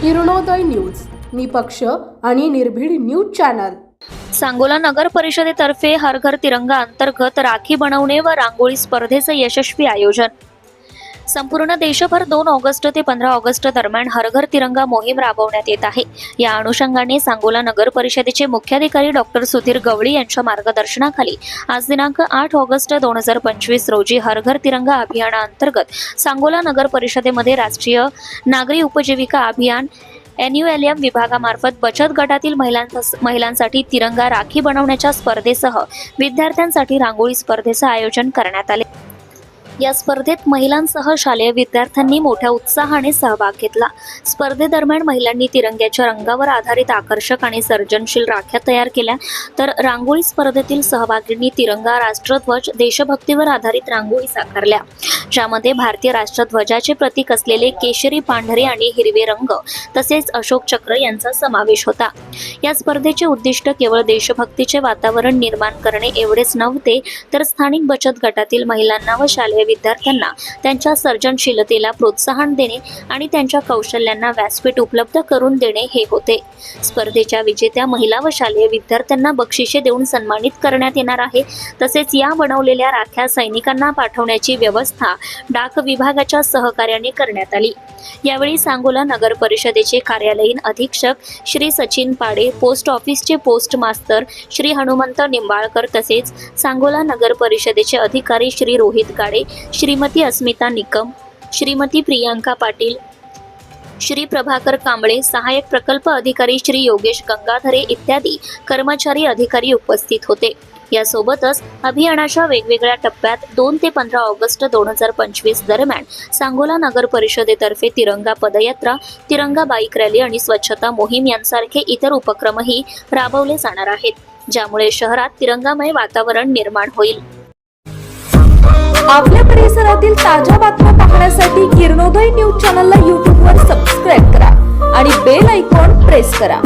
Kiranoday news निपक्ष आणि निर्भीड न्यूज चॅनल. सांगोला नगर परिषदेतर्फे हर घर तिरंगा अंतर्गत राखी बनवणे व रांगोळी स्पर्धेचं यशस्वी आयोजन. संपूर्ण देशभर दोन ऑगस्ट ते पंधरा ऑगस्ट दरम्यान हर घर तिरंगा मोहीम राबवण्यात येत आहे. या अनुषंगाने सांगोला नगर परिषदेचे मुख्याधिकारी डॉक्टर सुधीर गवळी यांच्या मार्गदर्शनाखाली आज दिनांक आठ ऑगस्ट दोन हजार पंचवीस रोजी हर घर तिरंगा अभियानाअंतर्गत सांगोला नगर परिषदेमध्ये राष्ट्रीय नागरी उपजीविका अभियान एनयूएलएम विभागामार्फत बचत गटातील महिलांसाठी तिरंगा राखी बनवण्याच्या स्पर्धेसह विद्यार्थ्यांसाठी रांगोळी स्पर्धेचं आयोजन करण्यात आले. या स्पर्धेत महिलांसह शालेय विद्यार्थ्यांनी मोठ्या उत्साहाने सहभाग घेतला. स्पर्धेदरम्यान महिलांनी तिरंग्याच्या रंगावर आधारित आकर्षक आणि सर्जनशील राख्या तयार केल्या. तर रांगोळी स्पर्धेतील सहभागींनी तिरंगा राष्ट्रध्वज देशभक्तीवर आधारित रांगोळी साकारल्या. ज्यामध्ये भारतीय राष्ट्रध्वजाचे प्रतीक असलेले केशरी पांढरे आणि हिरवे रंग तसेच अशोक चक्र यांचा समावेश होता. या स्पर्धेचे उद्दिष्ट केवळ देशभक्तीचे वातावरण निर्माण करणे एवढेच नव्हते तर स्थानिक बचत गटातील महिलांना व शालेय विद्यार्थ्यांना त्यांच्या सर्जनशीलतेला प्रोत्साहन देणे आणि त्यांच्या कौशल्यांना व्यासपीठ उपलब्ध करून देणे हे होते. स्पर्धेच्या विजेत्या महिला व शालेय विद्यार्थ्यांना बक्षिसे देऊन सन्मानित करण्यात येणार आहे तसेच या बनवलेल्या राख्या सैनिकांना पाठवण्याची व्यवस्था डाक विभागाच्या सहकार्याने करण्यात आली. यावेळी सांगोला नगर परिषदेचे कार्यालयीन अधीक्षक श्री सचिन पाडे पोस्ट ऑफिसचे पोस्ट मास्तर श्री हनुमंत निंबाळकर तसेच सांगोला नगर परिषदेचे अधिकारी श्री रोहित गाडे श्रीमती अस्मिता निकम श्रीमती प्रियांका पाटील श्री प्रभाकर कांबळे सहाय्यक प्रकल्प अधिकारी श्री योगेश गंगाधरे इत्यादी कर्मचारी अधिकारी उपस्थित होते. यासोबतच अभियानाच्या वेगवेगळ्या टप्प्यात दोन ते पंधरा ऑगस्ट दोन हजार पंचवीस दरम्यान सांगोला नगर परिषदेतर्फे तिरंगा पदयात्रा तिरंगा बाईक रॅली आणि स्वच्छता मोहीम यांसारखे इतर उपक्रमही राबवले जाणार आहेत. ज्यामुळे शहरात तिरंगामय वातावरण निर्माण होईल. आपल्या परिसरातील ताज्या बातम्या पाहण्यासाठी किरणोदय न्यूज चॅनलला यूट्यूबवर सबस्क्राईब करा आणि बेल आयकॉन प्रेस करा.